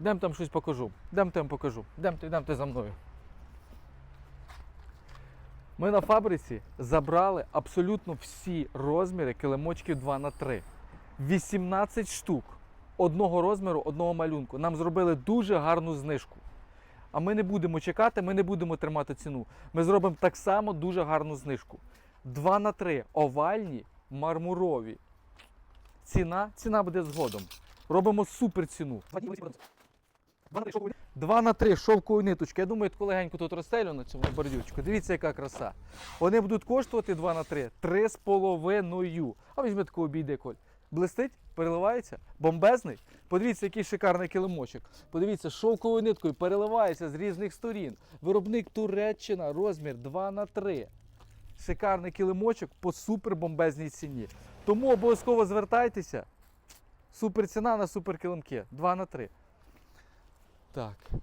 Йдем там щось покажу. Йдем там покажу. Йдемте, йдемте за мною. Ми на фабриці забрали абсолютно всі розміри килимочків 2 на 3 18 штук одного розміру, одного малюнку. Нам зробили дуже гарну знижку. А ми не будемо чекати, ми не будемо тримати ціну. Ми зробимо так само дуже гарну знижку. 2 на 3 овальні, мармурові. Ціна, ціна буде згодом. Робимо супер ціну. 2 на 3 шовкові ниточки. Я думаю, таку легенько тут розстелю на цьому бордючку. Дивіться, яка краса. Вони будуть коштувати 2 на 3 3,5. А візьми таку обійди, Коль. Блистить, переливається, бомбезний. Подивіться, який шикарний килимочок. Подивіться, шовковою ниткою переливається з різних сторін. Виробник Туреччина, розмір 2 на 3 Шикарний килимочок по супер бомбезній ціні. Тому обов'язково звертайтеся. Супер ціна на супер килимки. 2 на 3 Так.